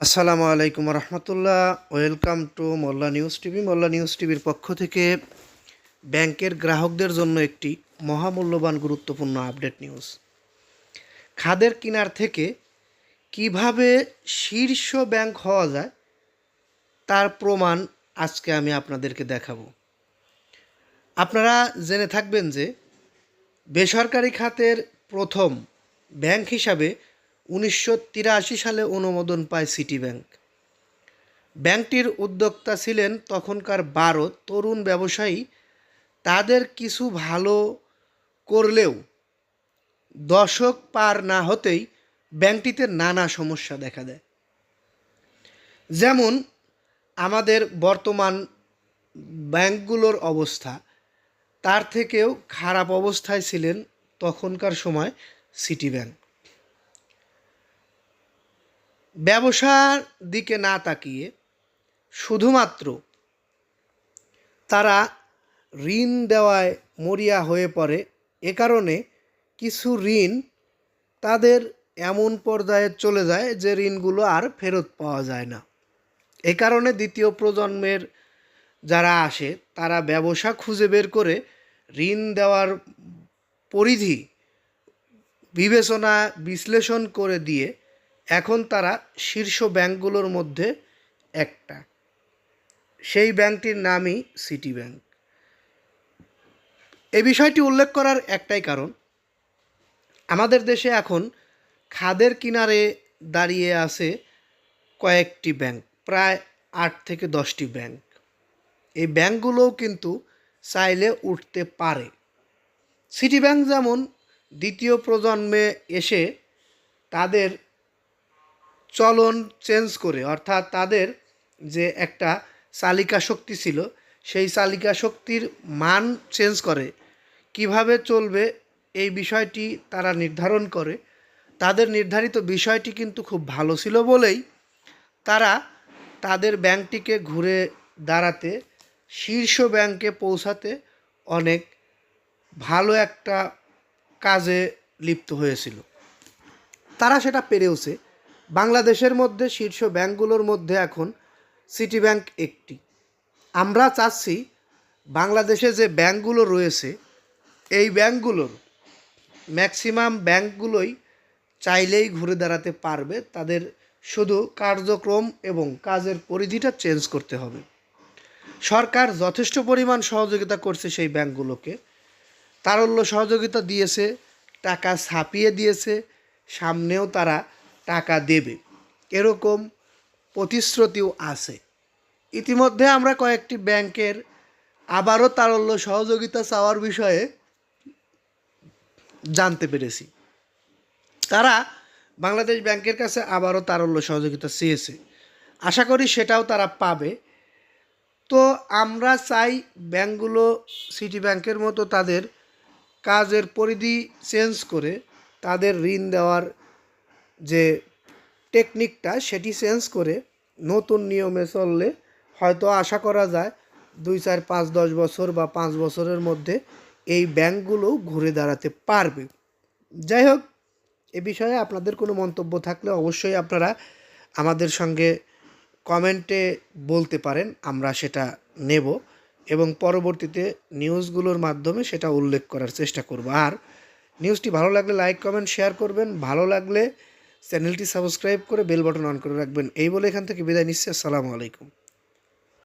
আসসালামু আলাইকুম রহমতুল্লাহ। Welcome to Molla news TV. Molla news টিভির পক্ষ থেকে ব্যাংকের গ্রাহকদের জন্য একটি মহামূল্যবান গুরুত্বপূর্ণ আপডেট নিউজ। খাদের কিনার থেকে কীভাবে শীর্ষ ব্যাংক হওয়া যায়, তার প্রমাণ আজকে আমি আপনাদেরকে দেখাবো। আপনারা জেনে থাকবেন যে বেসরকারি খাতের প্রথম ব্যাংক হিসাবে উনিশশো তিরাশি সালে অনুমোদন পায় সিটি ব্যাংক ব্যাংকটির উদ্যোক্তা ছিলেন তখনকার বারো তরুণ ব্যবসায়ী। তাদের কিছু ভালো করলেও দশক পার না হতেই ব্যাংকটিতে নানা সমস্যা দেখা দেয়। যেমন, আমাদের বর্তমান ব্যাংকগুলোর অবস্থা। তার থেকেও খারাপ অবস্থায় ছিলেন তখনকার সময় সিটি ব্যাংক ব্যবসার দিকে না তাকিয়ে শুধুমাত্র তারা ঋণ দেওয়ায় মরিয়া হয়ে পড়ে। এ কারণে কিছু ঋণ তাদের এমন পর্যায়ে চলে যায় যে ঋণগুলো আর ফেরত পাওয়া যায় না। এ কারণে দ্বিতীয় প্রজন্মের যারা আসে, তারা ব্যবসা খুঁজে বের করে ঋণ দেওয়ার পরিধি বিবেচনা বিশ্লেষণ করে দিয়ে এখন তারা শীর্ষ ব্যাংকগুলোর মধ্যে একটা। সেই ব্যাংকটির নামই সিটি ব্যাংক এই বিষয়টি উল্লেখ করার একটাই কারণ, আমাদের দেশে এখন খাদের কিনারে দাঁড়িয়ে আছে কয়েকটি ব্যাংক, প্রায় আট থেকে দশটি ব্যাংক। এই ব্যাংকগুলোও কিন্তু চাইলে উঠতে পারে। সিটি ব্যাংক যেমন দ্বিতীয় প্রজন্মে এসে তাদের চলন চেঞ্জ করে, অর্থাৎ তাদের যে একটা চালিকা শক্তি ছিল, সেই চালিকা শক্তির মান চেঞ্জ করে। কীভাবে চলবে এই বিষয়টি তারা নির্ধারণ করে। তাদের নির্ধারিত বিষয়টি কিন্তু খুব ভালো ছিল বলেই তারা তাদের ব্যাংকটিকে ঘুরে দাঁড়াতে, শীর্ষ ব্যাংকে পৌঁছাতে অনেক ভালো একটা কাজে লিপ্ত হয়েছিল। তারা সেটা পেরেওছে। বাংলাদেশের মধ্যে শীর্ষ ব্যাংকগুলোর মধ্যে এখন সিটি ব্যাংক একটি। আমরা চাচ্ছি বাংলাদেশে যে ব্যাংকগুলো রয়েছে, এই ব্যাংকগুলোর ম্যাক্সিমাম ব্যাংকগুলোই চাইলেই ঘুরে দাঁড়াতে পারবে। তাদের শুধু কার্যক্রম এবং কাজের পরিধিটা চেঞ্জ করতে হবে। সরকার যথেষ্ট পরিমাণ সহযোগিতা করছে সেই ব্যাংকগুলোকে। তারল্য সহযোগিতা দিয়েছে, টাকা ছাপিয়ে দিয়েছে, সামনেও তারা টাকা দেবে। এরকম প্রতিশ্রুতিও আছে। ইতিমধ্যে আমরা কয়েকটি ব্যাংকের আবারও তারল্য সহযোগিতা চাওয়ার বিষয়ে জানতে পেরেছি। তারা বাংলাদেশ ব্যাংকের কাছে আবারও তারল্য সহযোগিতা চেয়েছে। আশা করি সেটাও তারা পাবে। তো আমরা চাই ব্যাংকগুলো সিটি ব্যাংকের মতো তাদের কাজের পরিধি চেঞ্জ করে তাদের ঋণ দেওয়ার যে টেকনিকটা সেটি চেঞ্জ করে নতুন নিয়মে চললে হয়তো আশা করা যায় দুই, চার, পাঁচ, দশ বছর বা পাঁচ বছরের মধ্যে এই ব্যাংকগুলো ঘুরে দাঁড়াতে পারবে। যাই হোক, এ বিষয়ে আপনাদের কোনো মন্তব্য থাকলে অবশ্যই আপনারা আমাদের সঙ্গে কমেন্টে বলতে পারেন, আমরা সেটা নেব এবং পরবর্তীতে নিউজগুলোর মাধ্যমে সেটা উল্লেখ করার চেষ্টা করব। আর নিউজটি ভালো লাগলে লাইক কমেন্ট শেয়ার করবেন, ভালো লাগলে চ্যানেলটি সাবস্ক্রাইব করে বেল বাটন অন করে রাখবেন। এই বলে এখান থেকে বিদায় নিচ্ছি। আসসালামু আলাইকুম।